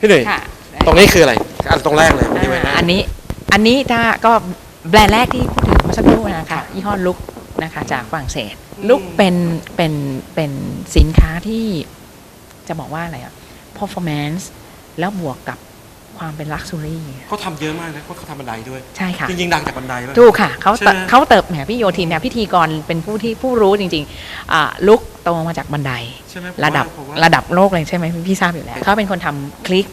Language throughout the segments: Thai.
พี่หนุ่ยค่ะตรงนี้คืออะไรอันตรงแรกเลยที่ไว้หอ่าน้าอันนี้อันนี้ถ้าก็แบรนด์แรกที่พูดถึงเมื่อสักครู่นะคะยี่ห้อลุกนะคะจากฝรั่งเศสลุกเป็นเป็นเป็นสินค้าที่จะบอกว่าอะไรอะ performance แล้วบวกกับ ความเป็น luxury เขาทำเยอะมากนะเพราะเขาทำบันไดด้วย ใช่ค่ะจริงๆ ดังจากบันไดป่ะถูกค่ะเขาใช่ไหม เขาเติบแหมพี่โยทีมเนี่ยพิธีกรเป็นผู้ที่ผู้รู้จริงๆอ่าลุกโตมาจากบันได ใช่ไหมผมระดับว่าผมว่า ระดับโลกเลยใช่ไหมพี่ทราบอยู่แล้วเขาเป็นคนทำคลิก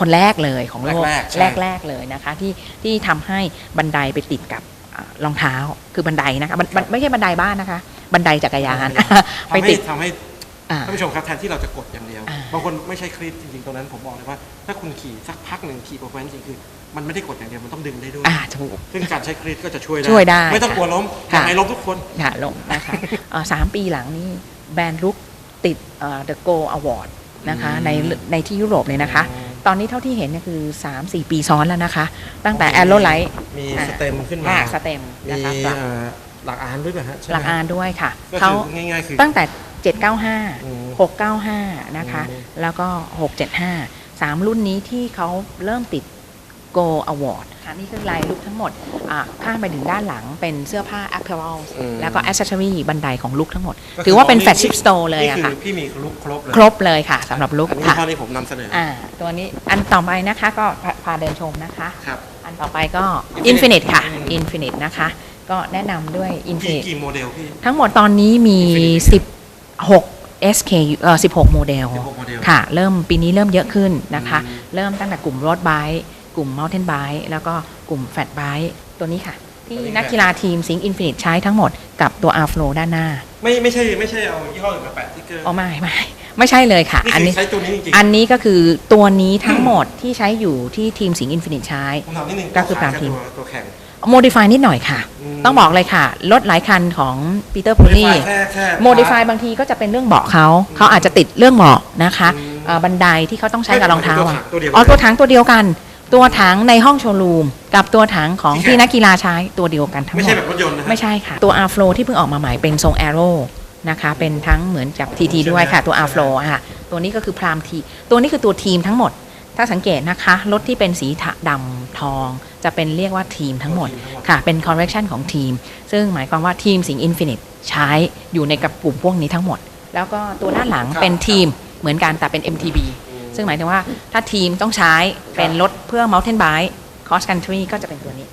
คนแรกเลยของโลกแรกๆใช่ แรกๆเลยนะคะ ที่ที่ทำให้บันไดไปติดกับอ่ารองเท้าคือบันไดนะคะบันบันไม่ใช่บันไดบ้านนะคะ บันไดจักรยาน ไปทำให้ติด ทำให้อ่า ท่านผู้ชมครับแทนที่เราจะกดอย่างเดียวอ่าบางคนไม่ใช่คลิปจริงๆตรงนั้นผมบอกเลยว่า ถ้าคุณขี่สักพักหนึ่งขี่โปรแกรมจริงๆคือ มันไม่ได้กดอย่างเดียวมันต้องดึงได้ด้วยอ่าถูกซึ่งการใช้คลิปก็จะช่วยได้ช่วยได้ไม่ต้องกลัวล้มอค่ะย่างไรล้มทุกคนค่ะลงนะคะอ่าสามปีหลังนี้แบรนด์ลุกติดเอ่อ The Go Award นะคะอืมในในที่ยุโรปเลยนะคะอืมตอนนี้เท่าที่เห็นเนี่ยคือ 3-4 ปีซ้อนแล้วนะคะ ตั้งแต่ a อ r o l i g h t มีอ่าสเต็มขึ้นมาลากสเต็มมีนะคะปรับเอ่อหลักอานด้วยป่ะฮะใช่ไมหลักอานด้วยค่ะก็เขาคือง่ายๆคือตั้งแต่อืม 795 695 นะคะ แล้วก็ 675 3 รุ่นนี้ที่เขาเริ่มติด Go Award ค่ะนี่คือลายลุกทั้งหมดข้ามไปถึงด้านหลังเป็นเสื้อผ้า apparel แล้วก็ accessory บันไดของลุกทั้งหมด ถือว่าเป็น fashion store เลยอะค่ะพี่มีลุกครบเลย ครบเลยค่ะสำหรับลุกค่ะอันนี้ผมนำเสนอตัวนี้อันต่อไปนะคะก็พาเดินชมนะคะครับอันต่อไปก็ Infinite ค่ะ Infinite นะคะ ก็แนะนำด้วย Infinite กี่โมเดลพี่ทั้งหมดตอนนี้มี 10 6 SK เอ่อ16 โมเดล 16โมเดล ค่ะ เริ่มปีนี้เริ่มเยอะขึ้นนะคะเริ่มตั้งแต่กลุ่มรถไบค์กลุ่ม Mountain Bike แล้วก็กลุ่มแฟตไบค์ตัวนี้ค่ะ ที่นักกีฬาทีมซิงค์อินฟินิตใช้ทั้งหมดกับตัวอ R Flow ด้านหน้าไม่ไม่ใช่ไม่ใช่เอายี่ห้ออื่นมาแปะที่เกินเอ๋อไม่ไม่ไม่ใช่เลยค่ะ อันนี้ใช้ตัวนี้จริงอันนี้ก็คือตัวนี้ทั้งหมดที่ใช้อยู่ที่ทีมสิงค์อินฟินิตใช้ก็คือตามทีม ตัวแข่ง โมดิฟายนิดหน่อยค่ะ อืมต้องบอกเลยค่ะ รถหลายคันของปีเตอร์พูลี่แค่แค่โมดิฟายบางทีก็จะเป็นเรื่องเบาะเขา เขาอาจจะติดเรื่องเบาะนะคะอืมเอ่อบันไดที่เขาต้องใช้กับรองเท้าตัวอะถังตัวเดียวอ๋อตัวถังตัวเดียวกัน ตัวถังในห้องโชว์รูม กับตัวถังของที่แข่งที่นักกีฬาใช้ตัวเดียวกันทั้งไม่หมใช่ดแบบรถยนต์นะฮะ ไม่ใช่ค่ะ ตัว R Flow ที่เพิ่งออกมาใหม่เป็นทรง Arrow นะคะ เป็นทั้งเหมือนกับ TT ด้วยค่ะ ตัว R Flow อะค่ะ ตัวนี้ก็คือพรามที ตัวนี้คือตัวทีมทั้งหมด ถ้าสังเกตนะคะ รถที่เป็นสีถดำทอง จะเป็นเรียกว่าทีมทั้งหมดทีมทั้งหมดค่ะ เป็น correction ของทีม ซึ่งหมายความว่าทีมสิง Infinite ใช้อยู่ในกับกลุ่มพวกนี้ทั้งหมด แล้วก็ตัวด้านหลังเป็นทีมเหมือนกันแต่เป็น MTB ซึ่งหมายถึงว่าถ้าทีมต้องใช้เป็นรถเพื่อ mountain bike cross country ก็จะเป็นตัวนี้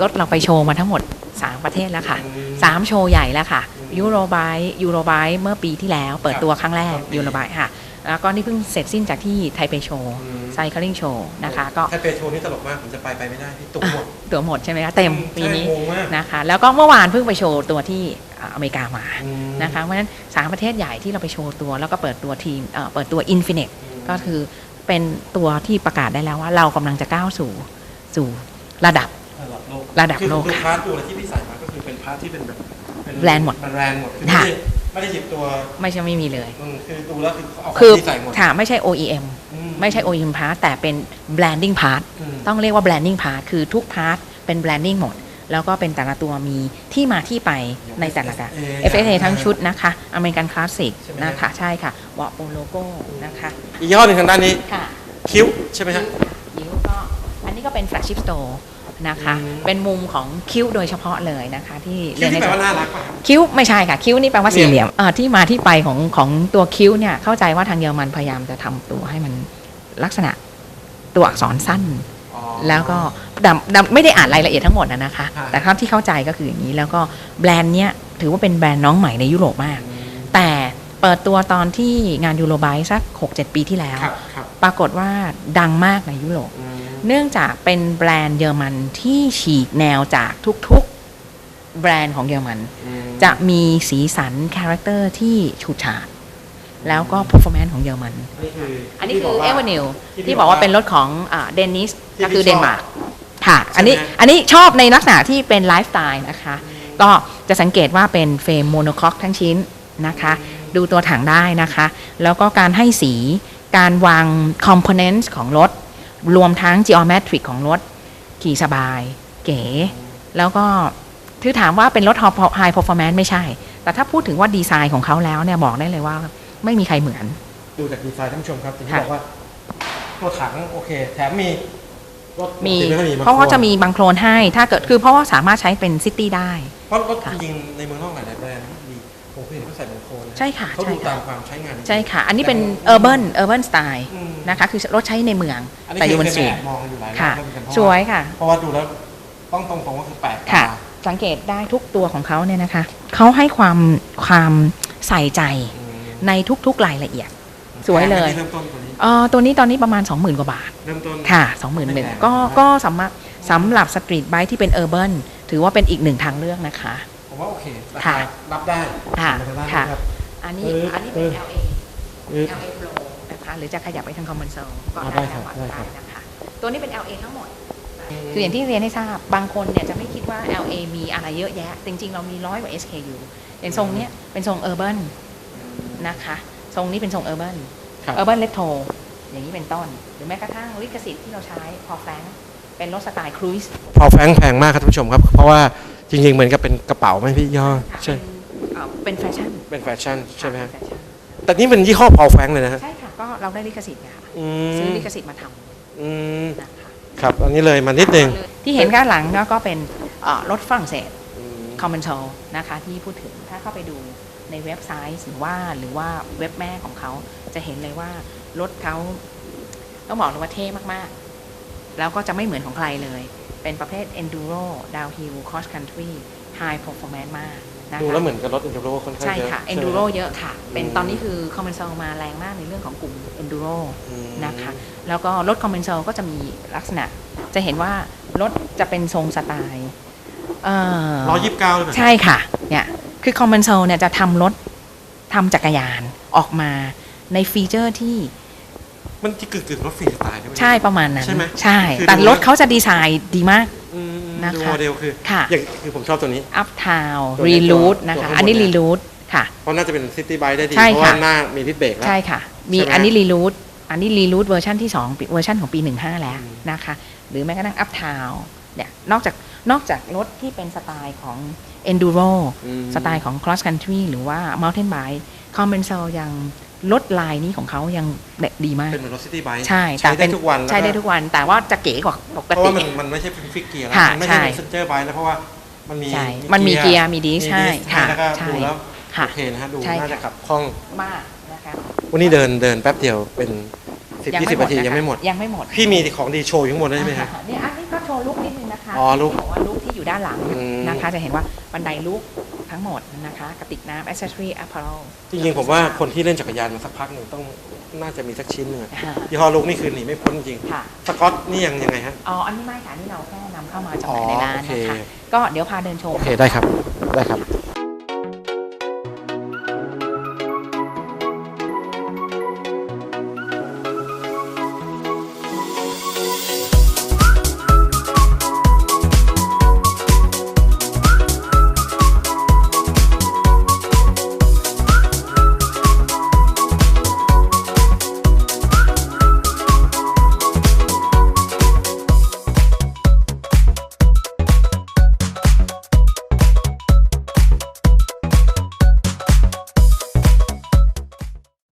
รถเราไปโชว์มาทั้งหมด 3 ประเทศแล้วค่ะอืมสามโชว์ใหญ่แล้วค่ะยูโรไบยูโรไบเมื่อปีที่แล้วเปิดตัวครั้งแรกครับยูโรไบค่ะ แล้วก็นี่เพิ่งเสร็จสิ้นจากที่ไทเปโชว์อืมไซคลิงโชว์นะคะก็ถ้าเปโชว์นี่ตลกมากผมจะไปไปไม่ได้พี่ตุ๊กหมดตัวหมดใช่ไหมคะเต็มปีนี้ใช่งงมากนะคะแล้วก็เมื่อวานเพิ่งไปโชว์ตัวที่อ่าอเมริกามาอืมนะคะเพราะฉะนั้นสามประเทศใหญ่ที่เราไปโชว์ตัว แล้วก็เปิดตัวทีมเอ่อเปิดตัว Infinite ก็คือเป็นตัวที่ประกาศได้แล้วว่าเรากำลังจะก้าวสู่สู่ระดับระดับโลกระดับโลกคือดูค่ะพาร์ทดูอะไรที่พี่ใส่มาก็คือเป็นพาร์ทที่เป็นแบบเป็แบรนด์หมดแบรนด์หมดคือค่ะ ไม่ได้ไม่ได้หยิบตัวไม่ใช่ไม่มีเลย อืมคือดูแล้วคือเขาเอาขคือองที่ใส่หมดค่ะไม่ใช่ OEM อืไม่ใช่ OEM part แต่เป็น branding part อืมต้องเรียกว่า branding part คือทุก part เป็น branding หมด แล้วก็เป็นแต่ละตัวมีที่มาที่ไปในแต่ละกัน FSA ทั้งชุดนะคะ อเมริกันคลาสสิกใช่ไหมนะคะ ใช่ค่ะวอปโปโลโก้นะคะ อีกยี่ห้อหนึ่งทางด้านนี้ค่ะ คิ้วใช่ไหมฮะคิ้วก็อันนี้ก็เป็น flagship store นะคะอืมเป็นมุมของคิ้วโดยเฉพาะเลยนะคะที่คิ้วที่แปลในว่าน่ารักป่ะครับคิ้วไม่ใช่ค่ะ คิ้วนี่แปลว่าเนี่ยสี่เหลี่ยมเอ่อที่มาที่ไปของของตัวคิ้วเนี่ยเข้าใจว่าทางเยอรมันพยายามจะทำตัวให้มันลักษณะตัวอักษรสั้นอ๋อแล้วก็ดำดำไม่ได้อ่านรายละเอียดทั้งหมดนะนะคะค่ะแต่เท่าที่เข้าใจก็คืออย่างนี้แล้วก็แบรนด์เนี้ยถือว่าเป็นแบรนด์น้องใหม่ในยุโรปมากอืมแต่เปิดตัวตอนที่งานยูโรไบสัก 6-7 ปีที่แล้วครับครับปรากฏว่าดังมากในยุโรปอืม เนื่องจากเป็นแบรนด์เยอรมันที่ฉีกแนวจากทุกๆแบรนด์ของเยอรมันอืมจะมีสีสันคาแรคเตอร์ที่ฉูดฉาดแล้วก็ performance ของเยอรมันนี่คืออัอันนี้คือเอเวนิวที่พี่ที่บอกว่าบอกว่าเป็นรถของเดนิสที่ก็คือพี่เดชอบนมาร์กค่ะใช่ไหมอันนี้อันนี้ชอบในลักษณะที่เป็นไลฟ์สไตล์นะคะ ก็จะสังเกตว่าเป็นเฟรมโมโนคอกทั้งชิ้นนะคะ ดูตัวถังได้นะคะ แล้วก็การให้สีการวาง components ของรถ รวมทั้ง geometric ของรถขี่สบาย เก๋ แล้วก็ที่ถามว่าเป็นรถ high performance ไม่ใช่ แต่ถ้าพูดถึงว่าดีไซน์ของเขาแล้วเนี่ยบอกได้เลยว่าไม่มีใครเหมือน ดูจากดีไซน์ท่านผู้ชมครับอย่างที่ค่ะบอกว่า ตัวถังโอเค แถมมีรถมีปกติไค่อยเพราะว่าจะมีบงบังโคลนให้ถ้าเกิดคือเพราะว่าสามารถใช้เป็นซิตี้ได้ เพราะรถค่ะจริงๆในเมืองนอกหลายๆแบรนด์ดี ผมเคยเห็นเขาใส่บางโคลนนใช่ค่ะเขาใช่ดูค่ะตามความใช้งานจริงๆใช่ค่ะ อันนี้เป็นแต่ urban urban style อืมนะคะคือรถใช้ในเมืองอันนี้แต่อยู่บนเคสตรีแอทบมองอยู่หลายรอบค่ะแล้วเหมือนกันเพราะสวยค่ะ เพราะว่าดูแล้วต้องตรงๆก็คือแปลกค่ะตาสังเกตได้ทุกตัวของเขาเนี่ยนะคะเขาให้ความความใส่ใจอืมในทุกๆรายละเอียด สวยเลยเริ่มต้นตัวนี้เอ่อตัวนี้ตอนนี้ประมาณ 20,000 กว่าบาท เริ่มต้นค่ะ20,000หนึ่งก็ก็สำหรับสำหรับสตรีทไบค์ที่เป็นเออร์เบิถือว่าเป็นอีกหนึ่งทางเลือกนะคะ ผมว่าโอเคราค่ะคารับได้ค่ะราคารับได้ค่ะรับอันนี้เอออันนี้เป็นเออ LA เออ LA Pro นะคะหรือจะขยับไปทางคอมมอนโซลก็อ่าได้ได้ครับจังหวะได้ครัได้บนะคะตัวนี้เป็น LA ทั้งหมด คืออย่างที่เรียนให้ทราบบางคนเนี่ยจะไม่คิดว่า LA มีอะไรเยอะแยะ จริง ๆ เรามีร้อยกว่า SKU อย่างทรงเนี้ยเป็นทรงเออร์เบินะคะทรงนี้เป็นทรงเออร์เบิครับเออร์เบิเลโทอย่างนี้เป็นต้น หรือแม้กระทั่งลิขสิทธิ์ที่เราใช้พอแฟงเป็นรถสไตล์ครูซพอแฟงแพงมากครับท่านผู้ชมครับ เพราะว่า จริงๆเหมือนกับเป็นกระเป๋าไหมพี่ย่อใช่เอ่อเป็นแฟชั่นเป็นแฟชั่นใช่ไหมฮะเป็นแฟชั่นแต่นี่เป็นยี่ห้อพอแฟงเลยนะฮะใช่ค่ะ ก็เราได้ลิขสิทธิ์ค่ะอืซื้อมลิขสิทธิ์มาทอืมำนะคะครับ อันนี้เลยมานิดนึงที่เห็นด้านหลังก็เป็นเอ่อรถฝรั่งเศส อืม คอมมอนโชนะคะที่พูดถึงถ้าเข้าไปดูในเว็บไซต์หรือว่าหรือว่าเว็บแม่ของเขาจะเห็นเลยว่า รถเขาต้องบอกเลยว่าเท่มากๆ แล้วก็จะไม่เหมือนของใครเลย เป็นประเภท enduro downhill cross country high performance มากนะคะดูแล้วเหมือนกับรถอินเทอร์โรค่อนข้างใช่เยอะค่ะใช่ไหม enduro เยอะค่ะ เป็นอืมตอนนี้คือ c o m m o n s o มาแรงมากในเรื่องของกลุ่ม enduro อืมนะคะแล้วก็รถ c o m m o n s o ก็จะมีลักษณะ จะเห็นว่ารถจะเป็นทรงสไตล์เอ่อร้อยยี่สิบเก้าเลยไหมใช่ค่ะเนี่ยคือคอมมอนโซเนี่ยจะทำรถทำจักรยานออกมาในฟีเจอร์ที่ มันจะกึ่งกึ่งๆรถฟรีสไตล์ได้ไหม ใช่ประมาณนั้นใช่ไหมใช่ คือแต่ดู รถเขาจะดีไซน์ดีมาก อืมนะคะดูโมเดลคือค่ะ อย่างคือผมชอบตัวนี้ อัพทาวตัวนี้รีลูดตัวนะคะ ตัวข้างบนอันนี้เนี่ย รีลูดค่ะ เพราะน่าจะเป็นซิตี้ไบค์ได้ดี ใช่เพราะว่าค่ะ หน้ามีพิทเบรกแล้ว ใช่ค่ะ มีใช่ไหมอันนี้รีลูดอันนี้รีลูดเวอร์ชันที่2เวอร์ชันของปี 15 แล้วอืม นะคะ หรือแม้กระทั่งอัพทาวเนี่ยนอกจากนอกจากรถที่เป็นสไตล์ของ enduro อืม สไตล์ของ cross country หรือว่า mountain bike c o m m o n s o ยัง ลดลายนี้ของเขายังดีมาก เป็นเหมือนรถซิตี้ไบค์ใช่ใช้เป็ได้นทุกวันใช้ได้ทุกวัน แต่ว่าจะเก๋กว่าปกเพราะติ ว่ามันมันไม่ใช่เป็นฟิกเกียร์แล้วค่ะมันไม่ใช่ใช่เป็นเซนเจอร์ไบค์แล้วเพราะว่ามันมีใช่มันมีเกียร์มีดิสใช่ดิสค่ะแล้วก็ใช่ดูแล้วค่ะโอเคนะฮะดูใช่น่าจะค่ะขับคล่อง มากนะคะวันนี้เดินเดินแป๊บเดียวเป็นสิบยี่สิบนาทีะคะยังไม่หมด ยังไม่หมดพี่มีของดีโชว์อยู่ข้างบนด้วยใช่ไหมฮะอ่าเนี่ยอันนี้ก็โชว์ลุกนิดนึงนะคะอ๋อลุคที่บอกว่าลุกที่อยู่ด้านหลังอืม นะคะ จะเห็นว่าบันไดลุก ทั้งหมดนะคะกระติกน้ำ accessory apparel จริงๆผมว่าคนที่เล่นจักรยานมาสักพักหนึ่งต้องน่าจะมีสักชิ้นหนึ่งอะค่ะ ยี่ห้อลูกนี่คือหนีไม่พ้นจริงค่ะ สกอตนี่ยังยังไงฮะ อ๋อ อันนี้ไม่ค่ะอันนี่เราแค่นำเข้ามาจำหอ๋อน่ายในร้านโอเค นะคะ ก็เดี๋ยวพาเดินชม โอเคได้ครับได้ครับ